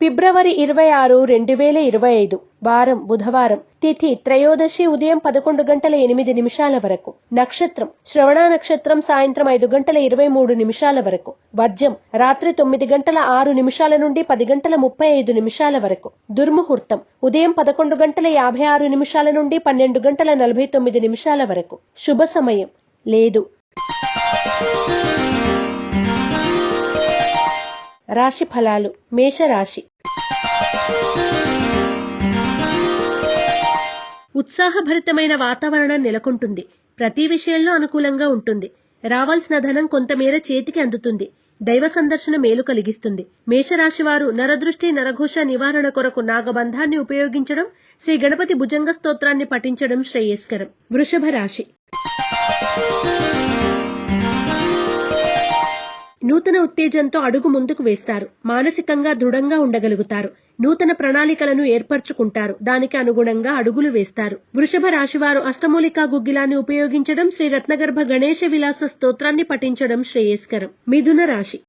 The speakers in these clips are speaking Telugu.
ఫిబ్రవరి ఇరవై ఆరు రెండు వేల ఇరవై ఐదు వారం బుధవారం తిథి త్రయోదశి ఉదయం పదకొండు గంటల ఎనిమిది నిమిషాల వరకు. నక్షత్రం శ్రవణ నక్షత్రం సాయంత్రం ఐదు గంటల ఇరవై మూడు నిమిషాల వరకు. వర్జం రాత్రి తొమ్మిది గంటల ఆరు నిమిషాల నుండి పది గంటల ముప్పై ఐదు నిమిషాల వరకు. దుర్ముహూర్తం ఉదయం పదకొండు గంటల యాభై ఆరు నిమిషాల నుండి పన్నెండు గంటల నలభై తొమ్మిది నిమిషాల వరకు. శుభ సమయం. లేదు. రాశి ఫలాలు మేషరాశి. ఉత్సాహభరితమైన వాతావరణం నెలకొంటుంది. ప్రతి విషయంలో అనుకూలంగా ఉంటుంది. రావాల్సిన ధనం కొంతమేర చేతికి అందుతుంది. దైవ సందర్శన మేలు కలిగిస్తుంది. మేషరాశివారు నరదృష్టి నరఘోష నివారణ కొరకు నాగబంధాన్ని ఉపయోగించడం శ్రీ గణపతి భుజంగ స్తోత్రాన్ని పఠించడం శ్రేయస్కరం. వృషభ రాశి నూతన ఉత్తేజంతో అడుగు ముందుకు వేస్తారు. మానసికంగా దృఢంగా ఉండగలుగుతారు. నూతన ప్రణాళికలను ఏర్పరచుకుంటారు. దానికి అనుగుణంగా అడుగులు వేస్తారు. వృషభ రాశివారు అష్టమూలికా గుగ్గిలాన్ని ఉపయోగించడం శ్రీ రత్నగర్భ గణేష విలాస స్తోత్రాన్ని పఠించడం శ్రేయస్కరం. మిథున రాశి.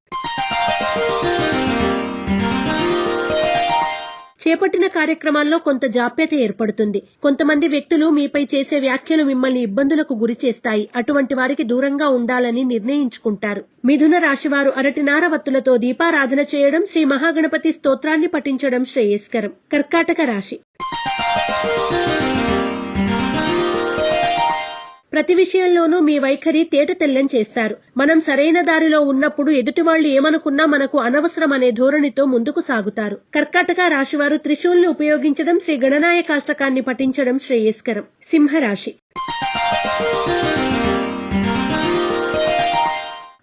చేపట్టిన కార్యక్రమాల్లో కొంత జాప్యత ఏర్పడుతుంది. కొంతమంది వ్యక్తులు మీపై చేసే వ్యాఖ్యలు మిమ్మల్ని ఇబ్బందులకు గురి చేస్తాయి. అటువంటి వారికి దూరంగా ఉండాలని నిర్ణయించుకుంటారు. మిథున రాశివారు అరటినార వత్తులతో దీపారాధన చేయడం శ్రీ మహాగణపతి స్తోత్రాన్ని పఠించడం శ్రేయస్కరం. కర్కాటక రాశి. ప్రతి విషయంలోనూ మీ వైఖరి తేట తెల్లం చేస్తారు. మనం సరైన దారిలో ఉన్నప్పుడు ఎదుటి వాళ్ళు ఏమనుకున్నా మనకు అనవసరం అనే ధోరణితో ముందుకు సాగుతారు. కర్కాటక రాశివారు త్రిశూల్ని ఉపయోగించడం శ్రీ గణనాయకాష్టకాన్ని పఠించడం శ్రేయస్కరం. సింహరాశి.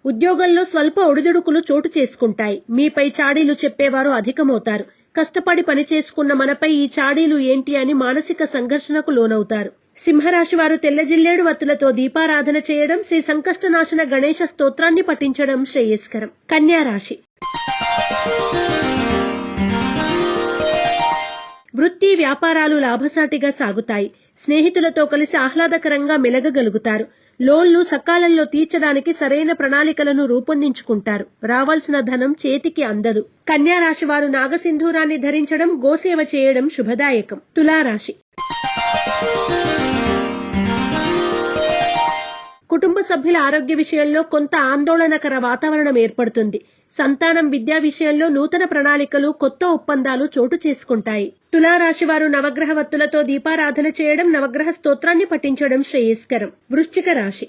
ఉద్యోగంలో స్వల్ప ఒడిదుడుకులు చోటు చేసుకుంటాయి. మీపై చాడీలు చెప్పేవారు అధికమవుతారు. కష్టపడి పని చేసుకున్న మనపై ఈ చాడీలు ఏంటి అని మానసిక సంఘర్షణకు లోనవుతారు. సింహరాశి వారు తెల్ల జిల్లేడు వత్తులతో దీపారాధన చేయడం శ్రీ సంకష్టనాశన గణేశ స్తోత్రాన్ని పఠించడం శ్రేయస్కరం. కన్యారాశి వృత్తి వ్యాపారాలు లాభసాటిగా సాగుతాయి. స్నేహితులతో కలిసి ఆహ్లాదకరంగా మెలగగలుగుతారు. లోన్లు సకాలంలో తీర్చడానికి సరైన ప్రణాళికలను రూపొందించుకుంటారు. రావాల్సిన ధనం చేతికి అందదు. కన్యా రాశి వారు నాగసింధూరాన్ని ధరించడం గోసేవ చేయడం శుభదాయకం. తులారాశి. కుటుంబ సభ్యుల ఆరోగ్య విషయంలో కొంత ఆందోళనకర వాతావరణం ఏర్పడుతుంది. సంతానం విద్యా విషయంలో నూతన ప్రణాళికలు కొత్త ఒప్పందాలు చోటు చేసుకుంటాయి. తులారాశి వారు నవగ్రహ వత్తులతో దీపారాధన చేయడం నవగ్రహ స్తోత్రాన్ని పఠించడం శ్రేయస్కరం. వృశ్చిక రాశి.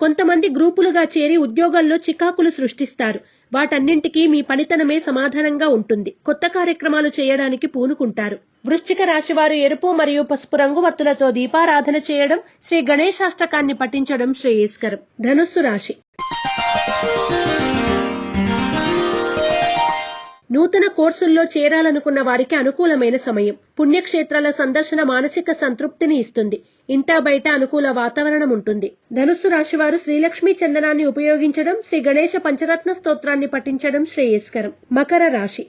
కొంతమంది గ్రూపులుగా చేరి ఉద్యోగాల్లో చికాకులు సృష్టిస్తారు. వాటన్నింటికీ మీ పనితనమే సమాధానంగా ఉంటుంది. కొత్త కార్యక్రమాలు చేయడానికి పూనుకుంటారు. వృశ్చిక రాశి వారు ఎరుపు మరియు పసుపు రంగు వత్తులతో దీపారాధన చేయడం శ్రీ గణేశాష్టకాన్ని పఠించడం శ్రేయస్కరం. ధనుస్సు రాశి. నూతన కోర్సుల్లో చేరాలనుకున్న వారికి అనుకూలమైన సమయం. పుణ్యక్షేత్రాల సందర్శన మానసిక సంతృప్తిని ఇస్తుంది. ఇంటా బయట అనుకూల వాతావరణం ఉంటుంది. ధనుస్సు రాశివారు శ్రీలక్ష్మీ చందనాన్ని ఉపయోగించడం శ్రీ గణేశ పంచరత్న స్తోత్రాన్ని పఠించడం శ్రేయస్కరం. మకర రాశి.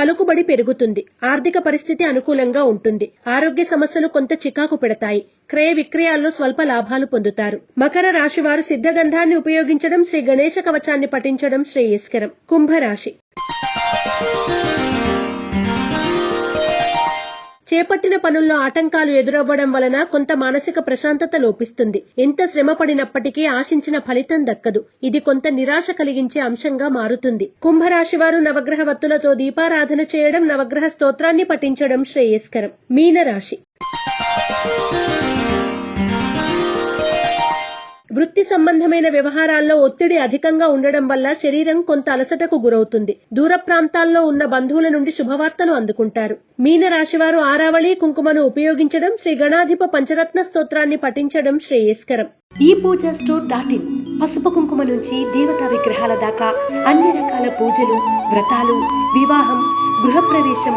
పలుకుబడి పెరుగుతుంది. ఆర్థిక పరిస్థితి అనుకూలంగా ఉంటుంది. ఆరోగ్య సమస్యలు కొంత చికాకు పెడతాయి. క్రయ విక్రయాల్లో స్వల్ప లాభాలు పొందుతారు. మకర రాశి వారు సిద్ధగంధాన్ని ఉపయోగించడం శ్రీ గణేశ కవచాన్ని పఠించడం శ్రేయస్కరం. కుంభరాశి. చేపట్టిన పనుల్లో ఆటంకాలు ఎదురవ్వడం వలన కొంత మానసిక ప్రశాంతత లోపిస్తుంది. ఎంత శ్రమ పడినప్పటికీ ఆశించిన ఫలితం దక్కదు. ఇది కొంత నిరాశ కలిగించే అంశంగా మారుతుంది. కుంభరాశి వారు నవగ్రహ వత్తులతో దీపారాధన చేయడం నవగ్రహ స్తోత్రాన్ని పఠించడం శ్రేయస్కరం. మీనరాశి వృత్తి సంబంధమైన వ్యవహారాల్లో ఒత్తిడి అధికంగా ఉండడం వల్ల శరీరం కొంత అలసటకు గురవుతుంది. దూర ప్రాంతాల్లో ఉన్న బంధువుల నుండి శుభవార్తలు అందుకుంటారు. మీన రాశివారు ఆరావళి కుంకుమను ఉపయోగించడం శ్రీ గణాధిప పంచరత్న స్తోత్రాన్ని పఠించడం శ్రేయస్కరం. ఈ పూజ స్టోర్ డాట్ ఇన్. పసుపు కుంకుమ నుంచి దేవతా విగ్రహాల దాకా అన్ని రకాల పూజలు వ్రతాలు వివాహం గృహప్రవేశం